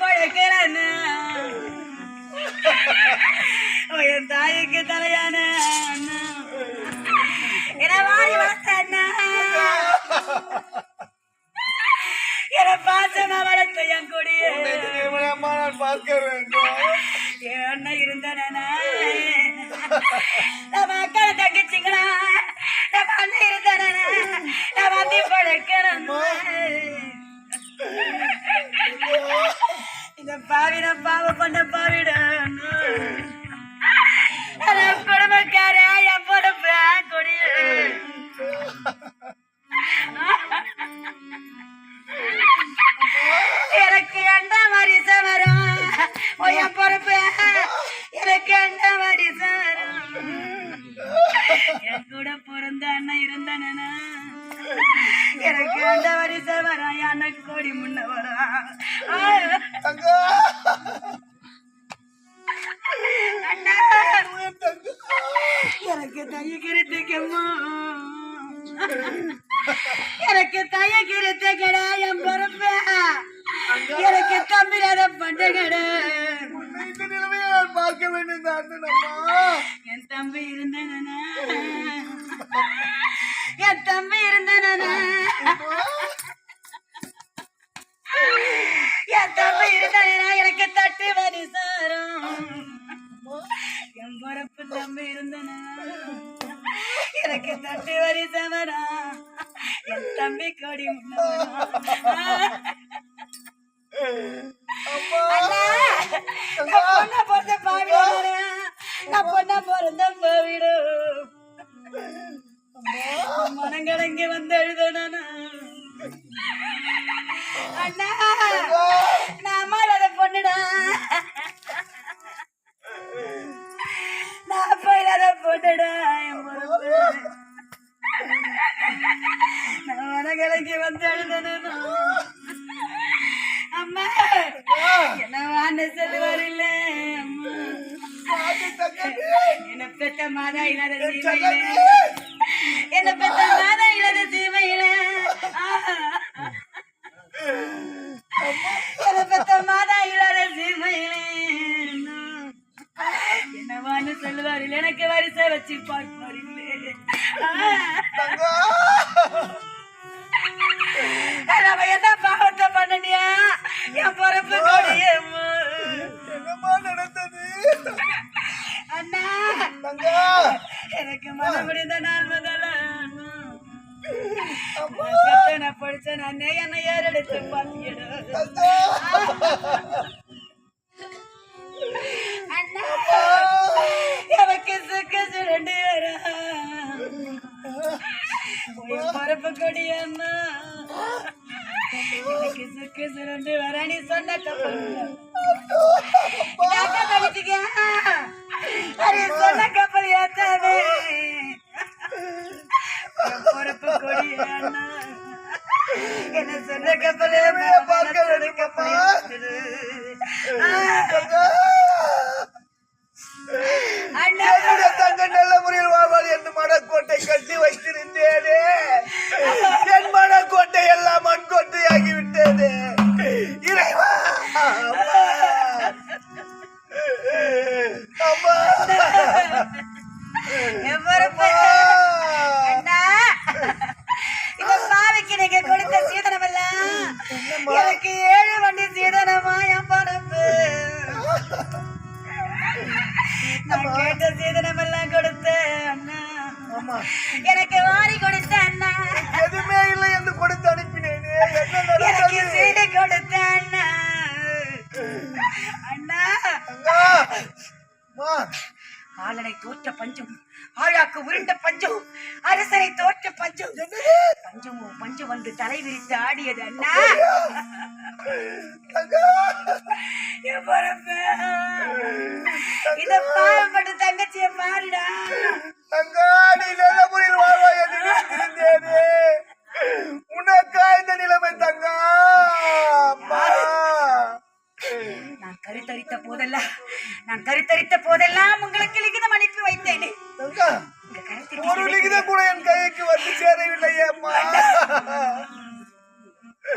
பழக்கிறான்னு என் தாய்க்கு தலையான அண்ணா. என்னை வாரி வளர்த்த அண்ணா. பாசமா வளர்த்த என் கொடியே அம்மா நான் பார்க்க வேண்டும் என்ன அண்ணன் இருந்தானா நம்ம என் பொறுப்பு. எனக்கு என்ன மாதிரி சவரம் என் கூட பிறந்த அண்ணன் இருந்தானா எனக்கு அந்த வரிசை வரும் எனக்கு கோடி முன்ன அண்ணா. எனக்கு தயக்கிறதுக்கம்மா எனக்கு தயக்கிறதுக்கட என் பொறுப்பு. எனக்கு தம்பிராத நான் பார்க்க என் தம்பி இருந்தானா என் தம்பி இருந்தானா என் தம்பி இருந்தானா எனக்கு தட்டி வரிசாரம் என் பொறப்பு தம்பி இருந்தானா? எனக்கு தட்டி வரிசவரா என் தம்பி கொடி முன்னவரா பொண்ணா பிறந்த பாவிடு நான் பொண்ணா பிறந்தா போவிடும் மனங்கடங்கி வந்து எழுதணும் அண்ணா நான் அம்மா இல்லாத பொண்ணுடா. நான் அப்பா இல்லாத பொண்ணுடா என் பொறுப்பு. நான் மனங்கடங்கி வந்து அம்மா என்ன வாண்ட அம்மா. பெத்த மாதா இல்லாத என்ன பெத்த மாதா இல்லாத சீமையில. என்ன பெத்த மாதா இல்லாத சீமையில. என்னவான்னு சொல்லுவார் எனக்கு வரிசை வச்சு பார்ப்பார் நம்ம என்ன பாவத்தை பண்ணனியா? என் பொறுப்பு கொடியம்மா. என்னம்மா நடந்தது? எனக்கு மனம் முடிந்த நாள் முதல்ல. அம்மா நான் படிச்சேன் அண்ணே என்னை ஏறெடுத்து பார்த்திடும் தங்கா அண்ணா எனக்கு சுக்கு ரெண்டு பரப்பு கொடி அண்ணா. எனக்கு சுக்கு சுரண்டு வர நீ சொன்ன கப்பல் கழிச்சுக்க அரே சொன்ன கப்பல் ஏத்தாவே பொறுப்பு கொடி அண்ணா என்ன சொன்ன கப்பல் பார்க்க. தங்கா கேட்ட சீதனம் எல்லாம் கொடுத்த அண்ணா. எனக்கு வாரி கொடுத்த அண்ணா. எதுவுமே இல்லை என்று கொடுத்து அனுப்பினேனே. எனக்கு சீடை கொடுத்த அண்ணா. அண்ணா. ஆளனை தோற்ற பஞ்சம் ஆழாக்கு உருண்ட பஞ்சம் அரசனை தோற்ற பஞ்சம். பஞ்சமோ பஞ்சம் வந்து தலை விரித்து ஆடியது அண்ணா. என். இத பாவப்பட்ட தங்கச்சிய பாருடா. அண்ணா, நீ நல்ல முறையில் வாழ்வாய் என்று நினைத்திருந்தேனே. உனக்கா இந்த நிலைமை தங்கா? அம்மா. நான் கருத்தரித்த போதெல்லாம் நான் கருத்தரித்த போதெல்லாம் உங்களுக்கு லிகிதம் அனுப்பி வைத்தேனே. ஒரு லிகிதம் கூட என் கைக்கு வந்து சேரவில்லை